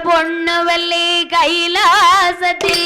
பொண்ணு கைலாசத்தில்.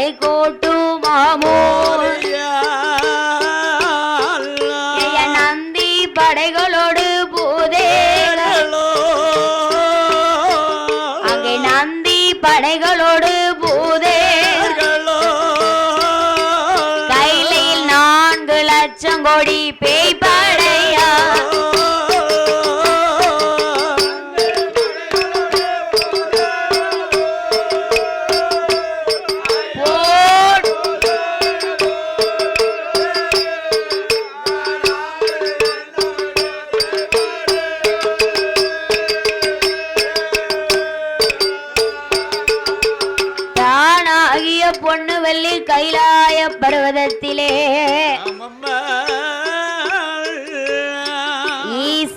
அழகு கலை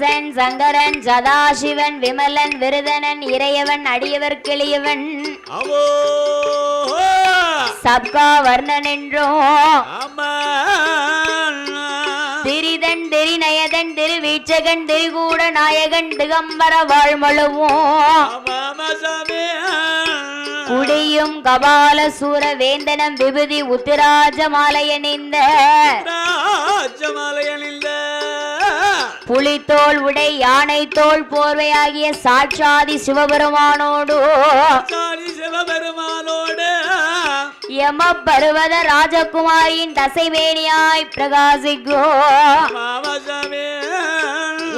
ஈசன் சங்கரன் சதாசிவன் விமலன் விருதனன் இறையவன் அடியவர் கிளியவன். சப்கா வர்ணன் என்றும் திரிதன் திரிநயதன் திருவீச்சகன் திரிகூட நாயகன் திகம்பர வாழ்மழுவும் குடியும் கபால சூர வேந்தனம் விபூதி உத்திராஜ மாலையணிந்த புலித்தோல் உடை யானை தோல் போர்வையாகிய சாட்சாதி சிவபெருமானோடு. சிவபெருமானோடு. யம பருவத ராஜகுமாரியின் தசைவேணியாய் பிரகாசிக்கோ.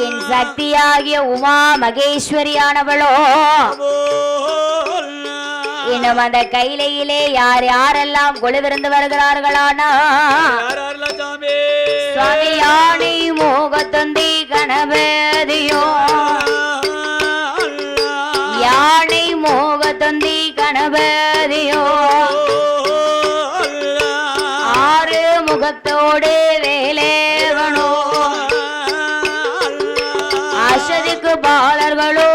என் சக்தியாகிய உமா மகேஸ்வரியானவளோ. இன்னும் அந்த கைலையிலே யார் யாரெல்லாம் கொழுவிருந்து வருகிறார்களானா? சாமி சுவாமி யானை மோகத்தந்தி கணபதியோ. யானை மோகத்தந்தி கணபதியோ. ஆறு முகத்தோடு வேலேவனோ. அசதிக்கு பாலர்களோ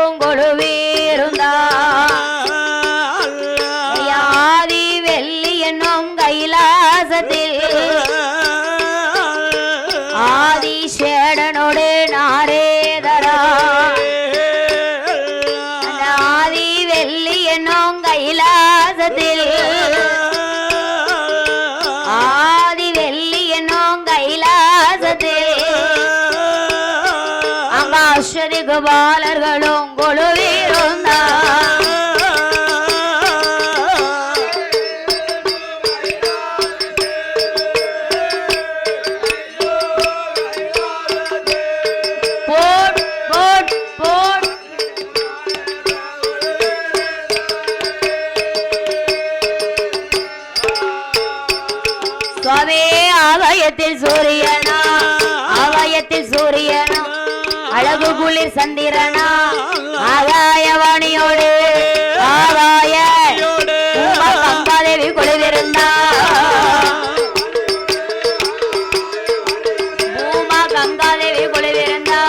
புருஷரிகு பாலர்களும் குபாலர்களும் சந்திரனா ஆகாய உம கம்பா கொலுவிருந்தா பூமா கங்காதேவி கொலுவிருந்தா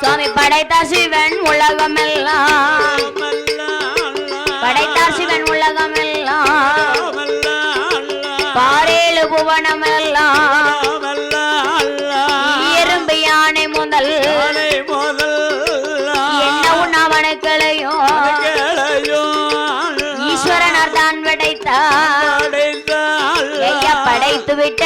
சுவாமி படைத்தார் சிவன் உலகமெல்லாம் படைத்தார் சிவன் உலகமெல்லாம் பாரேழு புவனமெல்லாம் விட்ட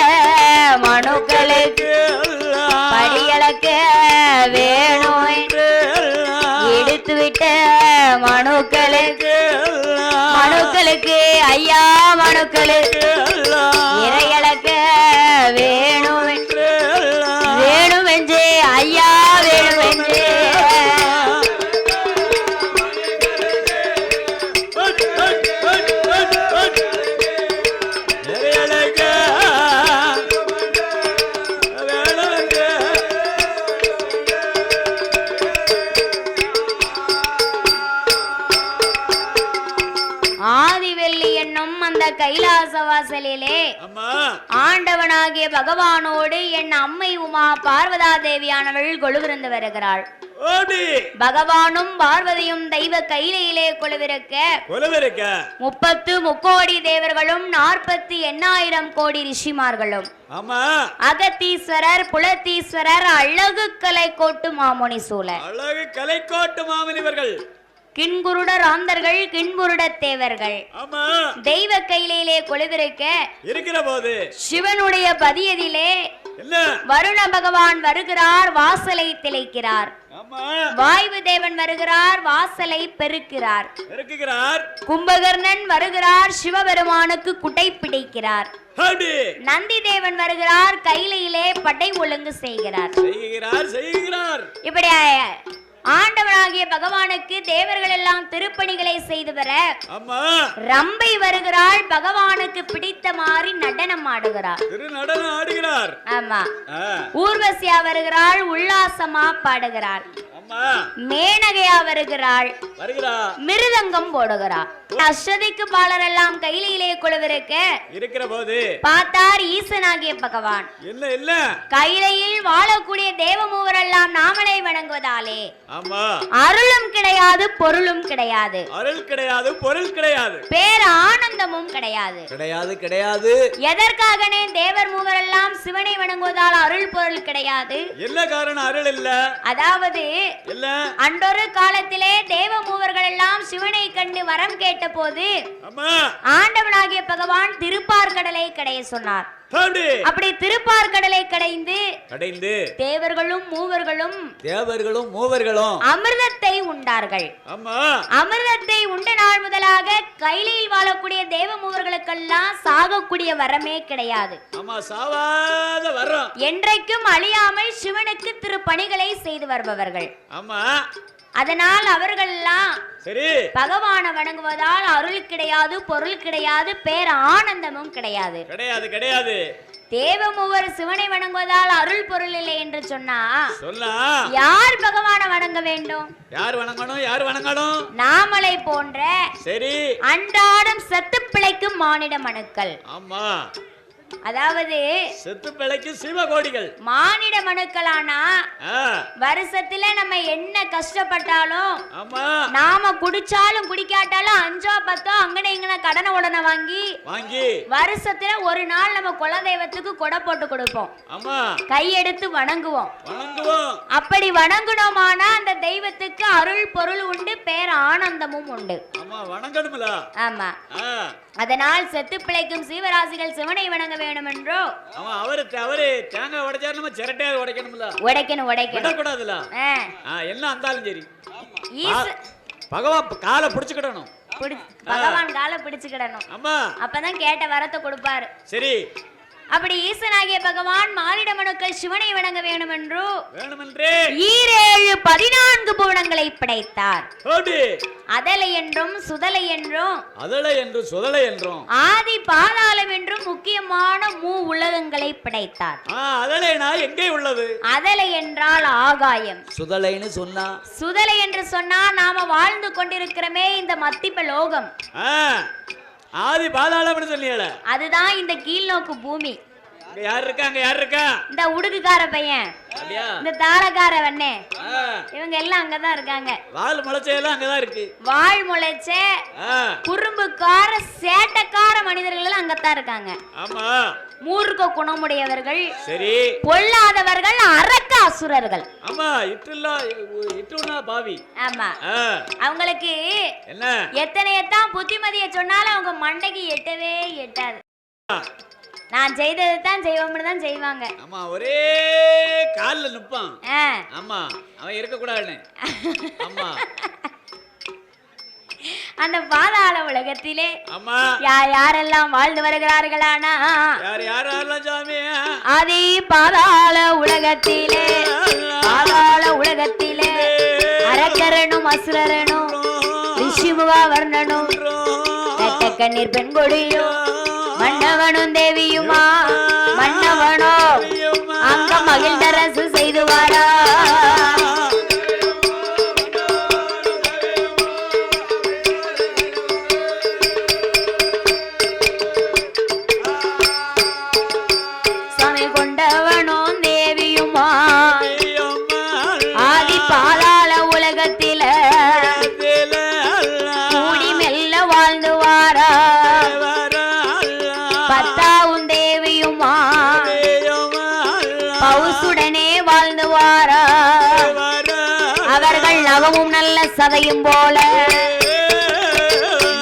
வாசலிலே ஆண்டவனாகிய பகவானோடு என் அம்மை உமா பார்வதா தேவியானவள் கொழுவிருந்து வருகிறாள். பகவானும் பார்வதியும் தெய்வ கையிலே கொழுவிருக்க முப்பத்து முக்கோடி தேவர்களும் நாற்பத்தி எண்ணாயிரம் கோடி ரிஷிமார்களும். அகத்தீஸ்வரர் புலத்தீஸ்வரர் அழகு கலை கோட்டு மாமுனி சூழ அழகு கலைக்கோட்டு மாமனிவர்கள். கிண்குருடர் ஆந்தர்கள் கிண்புருட தேவர்கள். ஆமா. தெய்வ கையிலே கொழுவிருக்க இருக்கிற போது. சிவனுடைய பதியதிலே வருண பகவான் வருகிறார் வாசலை திளைக்கிறார். வாய்வு தேவன் வருகிறார் வாசலை பெருக்கிறார். கும்பகர்ணன் வருகிறார் சிவபெருமானுக்கு குடை பிடிக்கிறார். நந்தி தேவன் வருகிறார் கையிலே படை ஒழுங்கு செய்கிறார். செய்கிறார் செய்கிறார். இப்படி ஆண்டவனாகிய பகவானுக்கு தேவர்கள் எல்லாம் திருப்பணிகளை செய்து வர ரம்பை வருகிறாள் பகவானுக்கு பிடித்த மாதிரி நடனம் ஆடுகிறார். நடனம் ஆடுகிறார். ஆமா. ஊர்வசியா வருகிறாள் உல்லாசமா பாடுகிறாள். மேனகையா வருகிறாள். வருகிறா. மிருதங்கம் போடுகிறார் அஸ்வதிக்கு பாலர் எல்லாம் கையிலே குழுவிருக்க இருக்கிற போது பார்த்தார் ஈசனாகிய பகவான். இல்ல இல்ல கையிலையில் வாழக்கூடிய தேவமூவரெல்லாம் நாமளை வணங்குவதாலே. ஆமா. அருளும் கிடையாது பொருளும் கிடையாது. அருள் கிடையாது பொருள் கிடையாது. பேர் ஆனந்தமும் கிடையாது. கிடையாது கிடையாது. எதற்காகனே தேவர் மூவரெல்லாம் சிவனை வணங்குவதால் அருள் பொருள் கிடையாது? என்ன காரணம் அருள் இல்ல? அதாவது இல்ல அன்றொரு காலத்திலே தேவ மூவர்கள் எல்லாம் சிவனை கண்டு வரம் கேட்டபோது ஆமா ஆண்டவனாகிய பகவான் திருப்பார்கடலை கடைய சொன்னார். அப்படி திருப்பார்கடலை கடைந்து கடைந்து தேவர்களும் மூவர்களும் தேவர்களும் மூவர்களும் அமிர்தத்தை உண்டார்கள். ஆமா அமிர்தத்தை உண்ட நாள் முதலாக கைலையில் வாழக்கூடிய தேவ மூவர்களுக்கெல்லாம் சாகக்கூடிய வரமே கிடையாது. ஆமா சாவாத வர்றோம். என்றைக்கும் அழியாமல் சிவனுக்கு திருப்பணிகளை செய்து வருபவர்கள். ஆமா அதனால் அவர்கள்லாம் சரி. பகவானை வணங்குவதால் அருள் கிடையாது பொருள் கிடையாது பேர் ஆனந்தமும் கிடையாது. கிடையாது கிடையாது. தேவ மூவர் சிவனை வணங்குவதால் அருள் பொருள் இல்லை என்று சொன்னா சொல்லலாம் யார் பகவானை வணங்க வேண்டும்? யார் வணங்கணும்? யார் வணங்கணும்? நாமலை போன்ற சரி. அன்றாடம் செத்து பிழைக்கும் மானிட மனுக்கள். ஆமா. அதாவது செத்து பிழைக்கு சிவகோடிகள் மானிட மனுக்களானா? வருஷத்துல நம்ம என்ன கஷ்டப்பட்டாலும் நாம குடிச்சாலும் குடிக்காட்டாலும் அஞ்சோ பத்தோ அங்கன இங்கன கடனை உடனே வாங்கி வாங்கி. வருஷத்துல ஒரு நாள் நம்ம குலதெய்வத்துக்கு கொடை போட்டு கொடுப்போம். கையெடுத்து வணங்குவோம். அப்படி வணங்குனோமானா அந்த தெய்வத்துக்கு அருள் பொருள் உண்டு பேர் ஆனந்தமும் உண்டு. ஆமா அதனால் செத்து பிழைக்கும் சீவராசிகள் சிவனை வணங்க என்றோ ஆமா அவரு அவரு தேங்காய் உடைச்சாரு நம்ம சிரட்டையாக உடைக்கணும்ல. உடைக்கணும் உடைக்கணும். விடக்கூடாதுல என்ன இருந்தாலும் சரி. பகவான் காலை பிடிச்சுக்கிடணும். பிடி- பகவான் காலை பிடிச்சுக்கிடணும். ஆமா. அப்பதான் கேட்ட வரத்தை கொடுப்பாரு. சரி. அப்படி ஈசனாகிய பகவான் மானிட மனுக்கள் சிவனை வணங்க வேண்டும் என்று ஈரேழு பதினான்கு புவனங்களை படைத்தார். அதலை என்றும் சுதலை என்றும் அதலை என்று சுதலை என்றும். ஆதி பாதாளம் என்றும் முக்கியமான மூ உலகங்களை படைத்தார். அதலைனா எங்கே உள்ளது? அதலை என்றால் ஆகாயம். சுதலைன்னு சொன்னா? சுதலை என்று சொன்னா நாம வாழ்ந்து கொண்டிருக்கிறோமே இந்த மத்திப்ப லோகம். ஆதி பாதாளம்னு சொன்னீங்கள அதுதான் இந்த கீழ்நோக்கு பூமி. அங்க யார் இருக்கா? அங்க யார் இருக்கா? இந்த உடுக்குக்கார பையன். அப்படியா? இந்த தாளக்கார வண்ணே இவங்க எல்லாம் அங்கதான் இருக்காங்க. வால் முளைச்சையெல்லாம் அங்கதான் இருக்கு. வாழ் முளைச்ச குறும்புக்கார சேட்டக்கார மனிதர்கள் எல்லாம் அங்கத்தான் இருக்காங்க. ஆமா. மூர்க்க குணமுடையவர்கள் சரி. பொல்லாதவர்கள் அரக்க அசுரர்கள். ஆமா இட்டுலா இட்டுனா பாவி. ஆமா. அவங்களுக்கு என்ன? எத்தனையத்தான் புத்திமதியை சொன்னாலும் அவங்க மண்டைக்கு எட்டவே எட்டாது. நான் செய்ததை தான் செய்வோம்னு தான் செய்வாங்க. ஆமா ஒரே கால்ல நிப்பான். ஆமா அவன் இருக்க கூடாதுன்னு ஆமா. அந்த பாதாள உலகத்திலே யார் யாரெல்லாம் வாழ்ந்து வருகிறார்களானா? ஆதி பாதாள உலகத்திலே பாதாள உலகத்திலே அரக்கரனும் அசுரரனும் ரிஷிமுகா வர்ணனும் கண்ணீர் பெண்கொடியும் மன்னவனும் தேவியுமா? மன்னவனோ? அங்க மகிழ்ந்தரசு நல்ல போல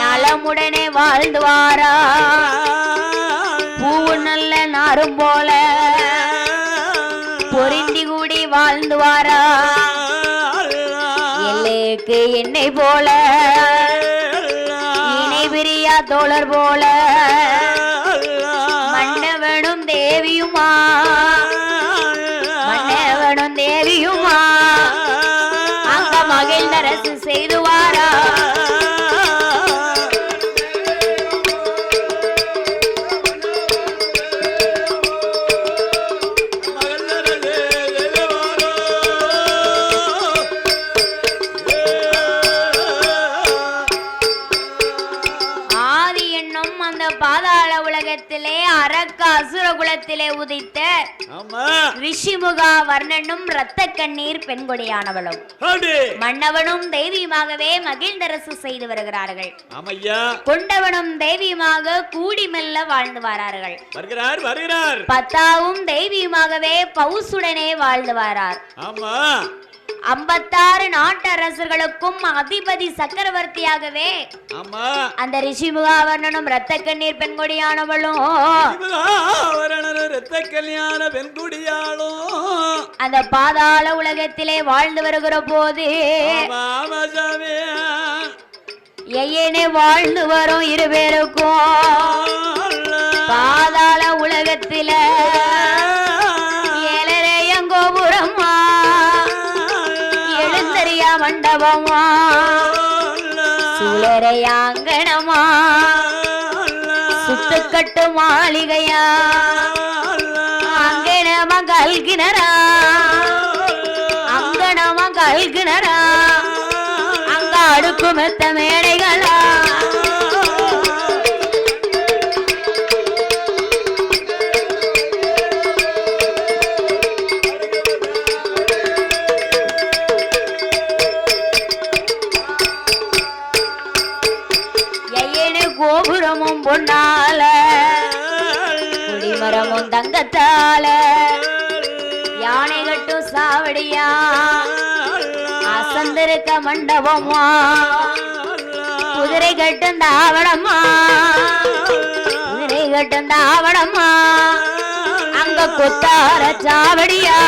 நலமுடனே வாழ்ந்து வாரா பூவு நல்ல நாரும் போல பொருந்தி கூடி வாழ்ந்து வாரா எல்லைக்கு என்னை போல இணை பிரியா தோழர் போல மகிழ்ந்தரசு செய்து இரத்த கண்ணீர் பெண்கொடியானவளும் மன்னவனும் தேவியுமாகவே மகிழ்ந்தரசு செய்து வருகிறார்கள். கொண்டவனும் தேவியுமாக கூடி மெல்ல வாழ்ந்து வரார்கள். வருகிறார் வருகிறார். பத்தாவும் தேவியுமாகவே பவுசுடனே வாழ்ந்து வரார். ஆமா. ஐம்பத்தாறு நாட்டரசர்களுக்கும் அதிபதி சக்கரவர்த்தியாகவே. அந்த ரிஷிமுகாவர்ணனும் இரத்த கண்ணீர் பெண்கொடியானவளும். ரத்த கல்யாண பெண்குடியாளும். அந்த பாதாள உலகத்திலே வாழ்ந்து வருகிற போது ஐயனே வாழ்ந்து வரும் இருபேருக்கும் பாதாள உலகத்தில மண்டபமா சுழரையாங்கணமா சுத்துக்கட்டு மாளிகையா? அங்கனமா கல்கிணரா அங்கனமா கல்கிணரா தங்கத்தால. யானை கட்டும் சாவடியா? அசந்திருக்க மண்டபமா? குதிரை கட்டும் தாவடமா குதிரை கட்டும் தாவடமா அங்க குத்தார சாவடியா?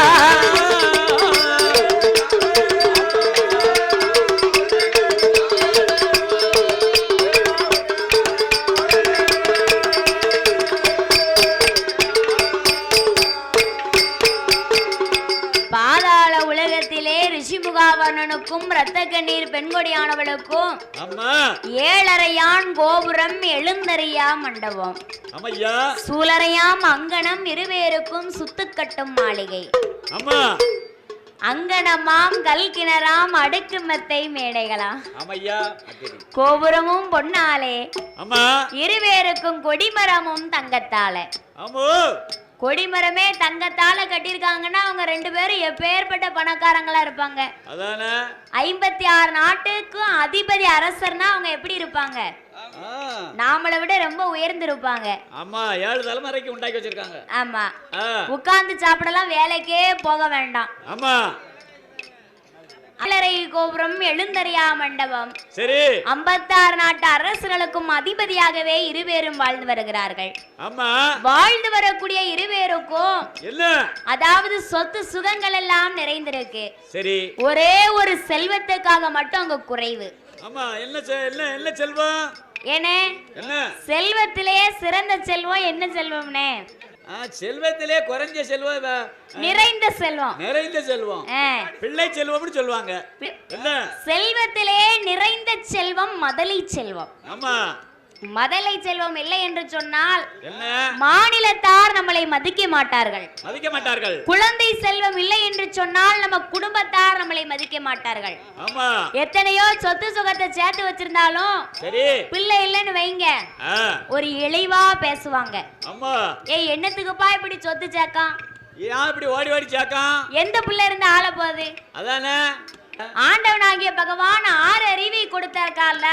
ரத்த கண்ணீர் பெண்கொடியானவளுக்கும் ஏழரையான் கோபுரம் எழுந்தறியா மண்டபம். சூலரையாம் அங்கனம் இருவேருக்கும் சுத்துக்கட்டும் மாளிகை. ஆமா. அங்கனமாம் கல்கிணறாம் அடுக்கு மெத்தை மேடைகளாம். கோபுரமும் பொன்னாலே. இருவேருக்கும் கொடிமரமும் தங்கத்தால. கொடிமரமே தங்கத்தால கட்டியிருக்காங்கன்னா அவங்க ரெண்டு பேரும் எப்பேற்பட்ட பணக்காரங்களா இருப்பாங்க? அதானே? ஐம்பத்தி ஆறு நாட்டுக்கும் அதிபதி அரசர்னா அவங்க எப்படி இருப்பாங்க? நாமளை விட ரொம்ப உயர்ந்து இருப்பாங்க ஆமா ஏழு தலைமுறைக்கு உண்டாக்கி வச்சிருக்காங்க. ஆமா. உட்கார்ந்து சாப்பிடலாம் வேலைக்கே போக வேண்டாம். ஆமா. அலரை கோபுரம் எழுந்தறியா மண்டபம். சரி. ஐம்பத்தாறு நாட்டு அரசர்களுக்கும் அதிபதியாகவே இருவேரும் வாழ்ந்து வருகிறார்கள். ஆமா. வாழ்ந்து வரக்கூடிய இருவேருக்கும் என்ன? அதாவது சொத்து சுகங்கள் எல்லாம் நிறைந்திருக்கு. சரி. ஒரே ஒரு செல்வத்துக்காக மட்டும் அங்க குறைவு. ஆமா என்ன என்ன என்ன செல்வம்? ஏனே என்ன? செல்வத்திலேயே சிறந்த செல்வம் என்ன செல்வம்னே? செல்வத்திலே குறைஞ்ச செல்வம். நிறைந்த செல்வம். நிறைந்த செல்வம். பிள்ளை செல்வம்னு சொல்லுவாங்க. செல்வத்திலே நிறைந்த செல்வம் மதலை செல்வம். ஆமா. மதலை செல்வம் இல்லை என்று சொன்னால் மாநிலத்தார் நம்மளை மதிக்க மாட்டார்கள். மதிக்க மாட்டார்கள். குழந்தை செல்வம் இல்லை என்று சொன்னால் நம்ம குடும்பத்தார் நம்மளை மதிக்க மாட்டார்கள். ஆமா. எத்தனையோ சொத்து சுகத்தை சேர்த்து வச்சிருந்தாலும் சரி. பிள்ளை இல்லைன்னு வைங்க. ஒரு இழிவா பேசுவாங்க. ஆமா. ஏய் என்னத்துக்குப்பா இப்படி சொத்து சேர்க்கான்? ஏன் இப்படி ஓடி ஓடி சாக்கான் எந்த பிள்ளை இருந்து ஆள போகுது? அதானே? ஆண்டவனாகிய பகவான் ஆறு அறிவை கொடுத்தார்கால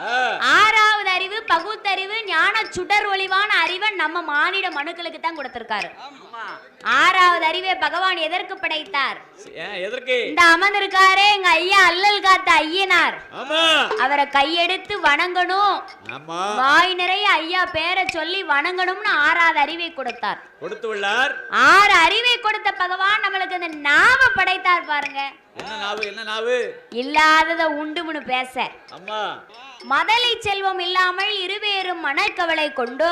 ஆ, ஆறாவது அறிவு பகுத்தறிவு ஞான சுடர் ஒளிவான அறிவை நம்ம மானிட மனுக்களுக்கு தான் கொடுத்திருக்காரு. ஆறாவது அறிவை பகவான் எதற்கு படைத்தார்? இந்த அமர்ந்திருக்காரே எங்க ஐயா அல்லல் காத்த ஐயனார். அவரை கையெடுத்து வணங்கணும். வாய் நிறைய ஐயா பேரை சொல்லி வணங்கணும்னு ஆறாவது அறிவை கொடுத்தார். கொடுத்து உள்ளார். ஆறு அறிவை கொடுத்த பகவான் நம்மளுக்கு இந்த நாம படைத்தார் பாருங்க. என்ன நாவு என்ன நாவு? இல்லாதத உண்டுமுன்னு பேச. அம்மா. மதலை செல்வம் இல்லாமல் இருவேறும் மனக்கவலை கொண்டு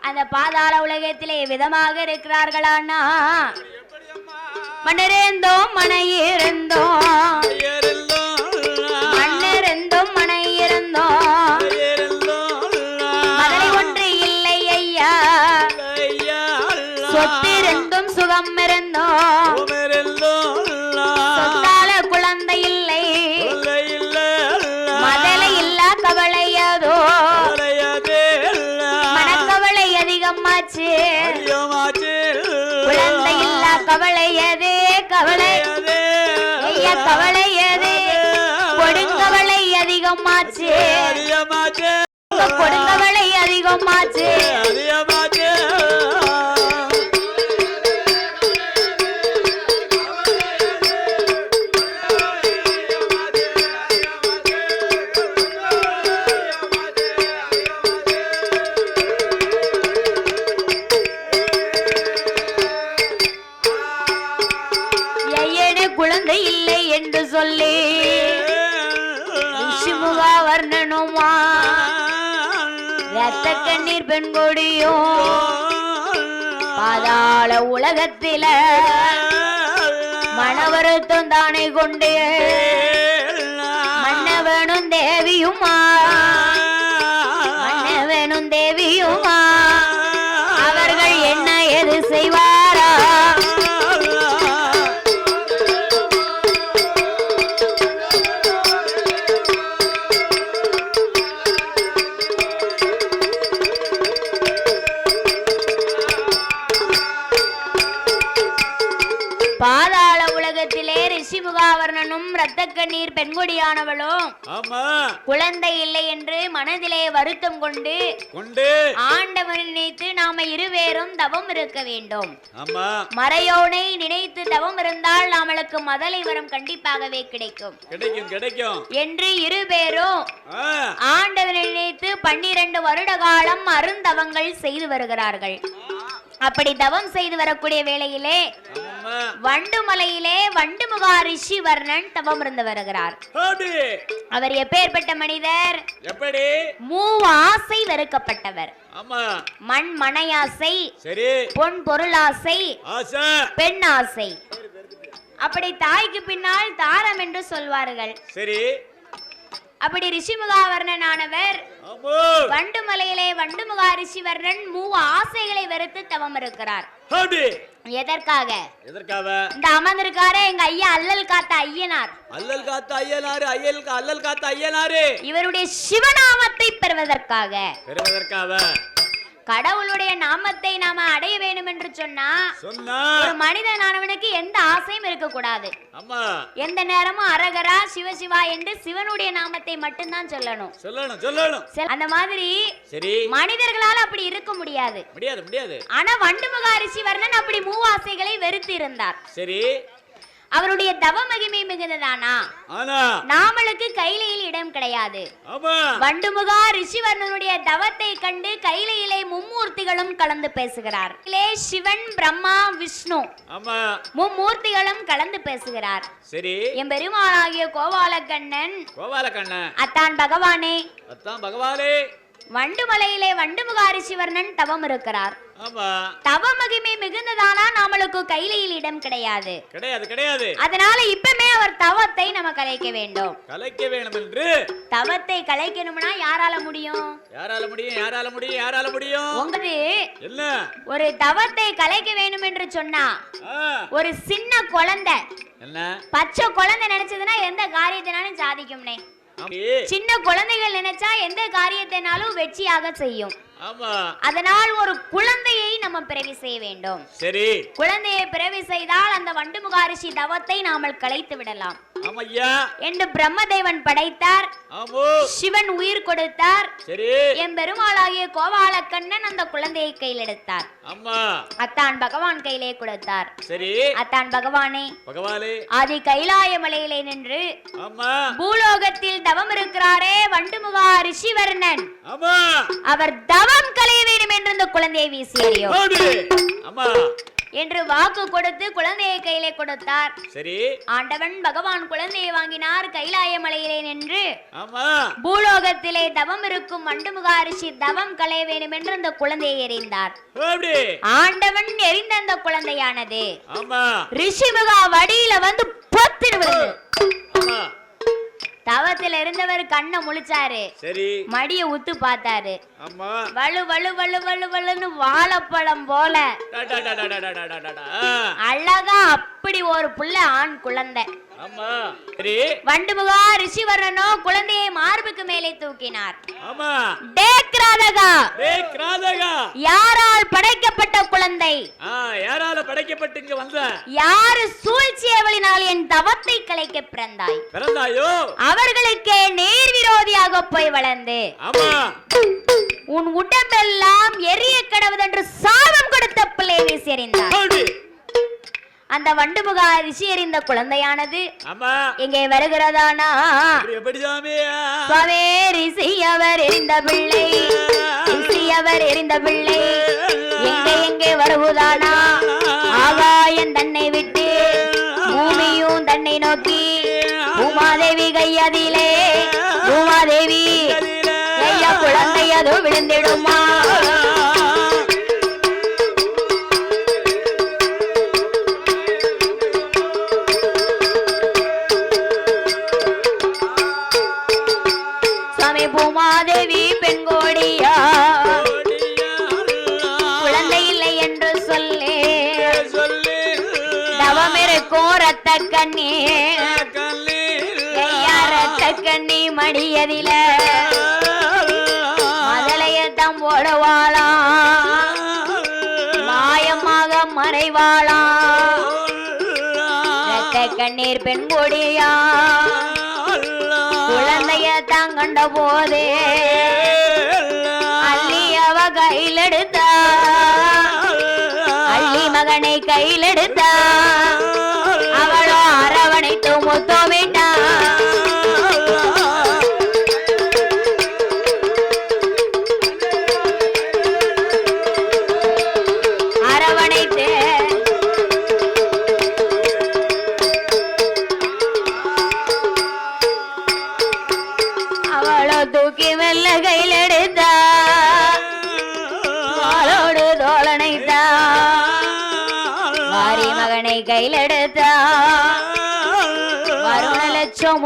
அந்த பாதாள உலகத்திலே விதமாக இருக்கிறார்களானா மண்ணிருந்தோம் மனையிருந்தோம். மண்ணிருந்தோம் மனையிருந்தோம். மதலை ஒன்று இல்லை ஐயா. சொத்திருந்தும் சுகம் இருந்தோம் கொடுங்கவலை அதிகமாச்சு ஐயனு ரிஷிமுகா ரத்த கண்ணீர் பெண் கொடியோ பாதாள உலகத்தில மனவருத்தம் தானே கொண்டு? மன்னவனும் தேவியுமா? பெண்கொடியானவளும் ஆமா. குழந்தை இல்லை என்று மனதிலே வருத்தம் கொண்டு கொண்டு. ஆண்டவனை நினைத்து நாம இருவேரும் தவம் இருக்க வேண்டும். ஆமா. மறையோனை நினைத்து தவம் இருந்தால் நம்மளுக்கு மதலை வரம் கண்டிப்பாகவே கிடைக்கும். கிடைக்கும் கிடைக்கும். என்று இருபேரும் ஆண்டவனை நினைத்து பன்னிரண்டு வருட காலம் அருந்தவங்கள் செய்து வருகிறார்கள். அப்படி தவம் செய்து வரக்கூடிய வேளையிலே ஆமா வண்டுமலையிலே வண்டுமுகா ரிஷி வர்ணன் தவம் இருந்து வருகிறார் அவர் எப்பேற்பட்ட மனிதர்? எப்படி? மூவாசை வெறுக்கப்பட்டவர். மண் மனையாசை சரி. பொன் பொருளாசை பெண் ஆசை அப்படி தாய்க்கு பின்னால் தாரம் என்று சொல்வார்கள். சரி. அப்படி ரிஷிமுகாவர்ணனானவர் ஆமோ. வண்டுமலையிலே வண்டுமுகா ரிஷிவர்ணன் மூ ஆசைகளை வெறுத்து தவம் இருக்கிறார் எதற்காக? எதற்காக? இந்த அமர்ந்திருக்காரே எங்க ஐயா அல்லல் காத்த ஐயனார். அல்லல் காத்த ஐயனாரு ஐயல் அல்லல் காத்த ஐயனாரு. இவருடைய சிவநாமத்தை பெறுவதற்காக. பெறுவதற்காக. கடவுளுடைய நாமத்தை நாம அடைய வேண்டும் என்று சொன்னா ஒரு மனிதனானவனுக்கு எந்த ஆசையும் இருக்கக்கூடாது. ஆமா. எந்த நேரமும் அரகரா சிவசிவா என்று சிவனுடைய நாமத்தை மட்டும்தான் சொல்லணும். அந்த மாதிரி மனிதர்களால் அப்படி இருக்க முடியாது. முடியாது முடியாது. ஆனா வண்டுமுக அரிசி வர்ணன் அப்படி மூவாசைகளை வெறுத்து இருந்தார் சரி. அவருடைய தவ மகிமை மிகுந்ததானா நாமளுக்கு கைலையில் இடம் கிடையாது. வண்டுமுகா ரிஷிவர்ணனுடைய தவத்தை கண்டு கைலையிலே மும்மூர்த்திகளும் கலந்து பேசுகிறார். சிவன் பிரம்மா விஷ்ணு மும்மூர்த்திகளும் கலந்து பேசுகிறார். சரி. என் பெருமாளாகிய கோபாலக்கண்ணன் கோபால கண்ண அத்தான் பகவானே. அத்தான் பகவானே. வண்டுமலையிலே வண்டுமுகா ரிஷிவர்ணன் தவம் இருக்கிறார். தவ மகிமை மிகுந்ததானா நாமளுக்கு கைலையில் இடம் கிடையாது. கிடையாது கிடையாது. அதனால இப்பமே அவர் தவத்தை நம்ம கலைக்க வேண்டும். கலைக்க வேணும் என்று தவத்தை கலைக்கணும்னா யாரால முடியும்? யாரால முடியும் யாரால முடியும் யாரால முடியும்? உங்களுக்கு என்ன? ஒரு தவத்தை கலைக்க வேண்டும் என்று சொன்னா ஒரு சின்ன குழந்தை என்ன? பச்சை குழந்தை நினைச்சதுன்னா எந்த காரியத்தினாலும் சாதிக்கும்னே. சின்ன குழந்தைகள் நினைச்சா எந்த காரியத்தினாலும் வெற்றியாக செய்யும். அதனால் ஒரு குழந்தையை நம்ம பிறவி செய்ய வேண்டும். சரி. குழந்தையை பிறவி செய்தால் அந்த வண்டுமுகாரிஷி தவத்தை நாமல் கலைத்து விடலாம். என்று பிரம்மதேவன் படைத்தார். சிவன் உயிர் கொடுத்தார். என் பெருமாளாகிய கோபாலக்கண்ணன் அந்த குழந்தையை கையில் எடுத்தார். அத்தான் பகவான் கையிலே கொடுத்தார். சரி. அத்தான் பகவானே. ஆதி கைலாய மலையிலே நின்று பூலோகத்தில் தவம் வண்டுமுகா ரிஷிவர்ணன். அவர் தவம் கலைய வேண்டும் என்று இந்த குழந்தையை வீசி எறியும் ஓடு ஆமா. என்று வாக்கு கொடுத்து குழந்தையை கையிலே கொடுத்தார். சரி. ஆண்டவன் பகவான் குழந்தையை வாங்கினார் கைலாய மலையிலே நின்று. பூலோகத்திலே தவம் இருக்கும் வண்டுமுகா ரிஷி தவம் கலைய வேண்டும் என்று அந்த குழந்தையை எறிந்தார். ஆண்டவன் எறிந்த அந்த குழந்தையானது. ரிஷிமுகா வடியில வந்து ஆமா. தவத்தில் இருந்தவர் கண்ணை முழிச்சாரு. சரி. மடிய உத்து பார்த்தாரு. ஆமா. வலு வலு வலு வலு வலுன்னு வாழைப்பழம் போல. அழகா அப்படி ஒரு புள்ள ஆண் குழந்தை. ஆமா. சரி. வண்டுமுகா ரிஷிவரனோ குழந்தையை மார்புக்கு மேலே தூக்கினார். ஆமா. கிராதகா யாரால் படைக்கப்பட்ட குழந்தை? ஆ யாரால படைக்கப்பட்டு இங்க வந்த? யாரு சூழ்ச்சியவளினால் என் தவத்தை கலைக்க பிறந்தாய்? பிறந்தாயோ? அவர்களுக்கே நேர் விரோதியாக போய் வளர்ந்து. ஆமா. உன் உடம்பெல்லாம் எரிய கடவுதென்று சாபம் கொடுத்த பிள்ளை வீசி எறிந்தார் ஓடு அந்த வண்டுமுக அரிசி எறிந்த குழந்தையானது. இங்கே வருகிறதானா? அவர் எரிந்த பிள்ளை. அவர் எரிந்த பிள்ளை. எங்கே எங்கே வருவதானா? ஆகாயம் தன்னை விட்டு பூமியும் தன்னை நோக்கி. உமாதேவி கையதிலே உமாதேவி குழந்தை அதோ விழுந்திடுமா? மாதேவி பெண்கோடியா? குழந்தை இல்லை என்று சொல்லே. தவமிருக்கும் ரத்த கண்ணி. ரத்த கண்ணி மடியதில. மதலையத்தம் போடுவாளா? மாயமாக மறைவாளா? ரத்த கண்ணீர் பெண் கொடியா கண்ட போதே அள்ளி அவ கையிலெடுத்தா அள்ளி மகனை கையிலெடுத்தா. அவளோ அரவணைத்து முத்தமிட்டா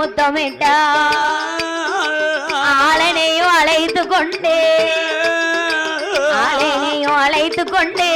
முத்தமிட்டா. ஆளனையும் அழைத்து கொண்டே ஆளனையும் அழைத்து கொண்டே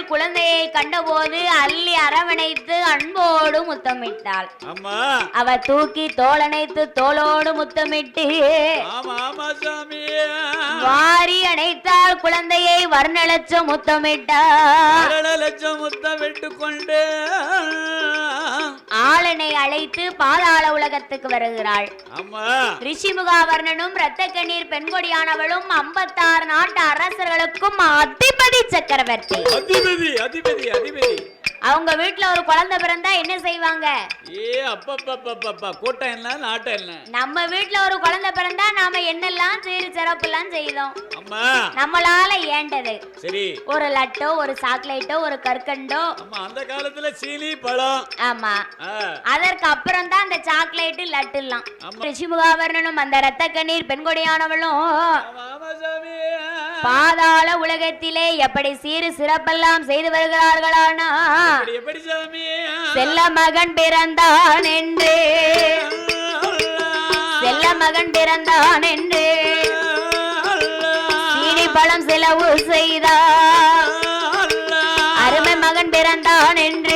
பெண்கொடியானவள் குழந்தையை கண்டபோது அள்ளி அரவணைத்து அன்போடு முத்தமிட்டாள். அவ தூக்கி தோளணைத்து தோளோடு முத்தமிட்டு வாரி அணைத்தாள் குழந்தையை வர்ணலட்ச முத்தமிட்டாள் அரள லட்சம் முத்தம் விட்டு கொண்டு. ஆளனை அழைத்து பாதாள உலகத்துக்கு வருகிறாள். அம்மா ரிஷிமுகாவர்ணனும் இரத்த கண்ணீர் பெண்கொடியானவளும் ஐம்பத்தாறு நாட்டு அரசர்களுக்கும் அதிபதி சக்கரவர்த்தி. அதிபதி அதிபதி அதிபதி. அவங்க வீட்டுல ஒரு குழந்தை பிறந்தா என்ன செய்வாங்க? ஏ அப்பப்பப்பப்பப்பா. கூட்டம் என்ன நாட்டம் என்ன? நம்ம வீட்டுல ஒரு குழந்தை பிறந்தா நாம என்னெல்லாம் சீரு சிறப்புலாம் செய்தோம். அம்மா. நம்மளால ஏண்டது? சரி. ஒரு லட்டோ ஒரு சாக்லேட்டோ ஒரு கற்கண்டோ. அம்மா அந்த காலத்துல சீனி பழம். ஆமா. அதற்கு அப்புறம் தான் அந்த சாக்லேட்டு லட்டுலாம். ஆமா. ரிஷிமுகாவர்ணனும் அந்த ரத்த கண்ணீர் பெண்கொடியானவளும் ஆமா ஆமா. பாதாள உலகத்திலே எப்படி சீரு சிறப்பெல்லாம் செய்து வருகிறார்களானா? செல்ல மகன் பிறந்தான் என்று. செல்ல மகன் பிறந்தான் என்று. சீனி பழம் செலவு செய்தார். அருமை மகன் பிறந்தான் என்று.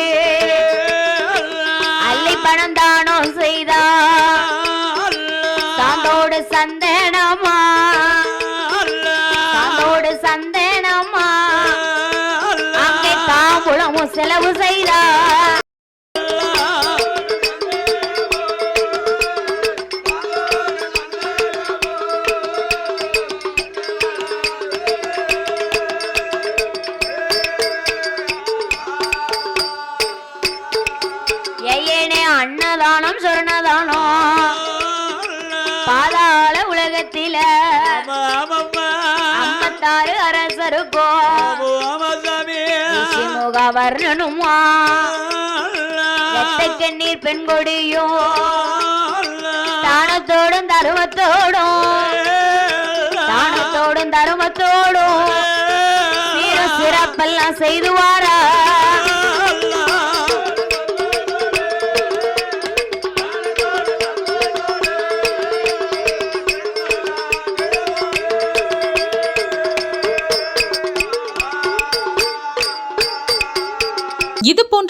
புராணம் சொன்னதானோ? பாதாள உலகத்தில ஐம்பத்தாறு அரசருக்கோ முகவர்ணனுமா கண்ணீர் பெண் கொடியோ தானத்தோடும் தருமத்தோடும். தானத்தோடும் தருமத்தோடும். சிறப்பெல்லாம் செய்துவாரா?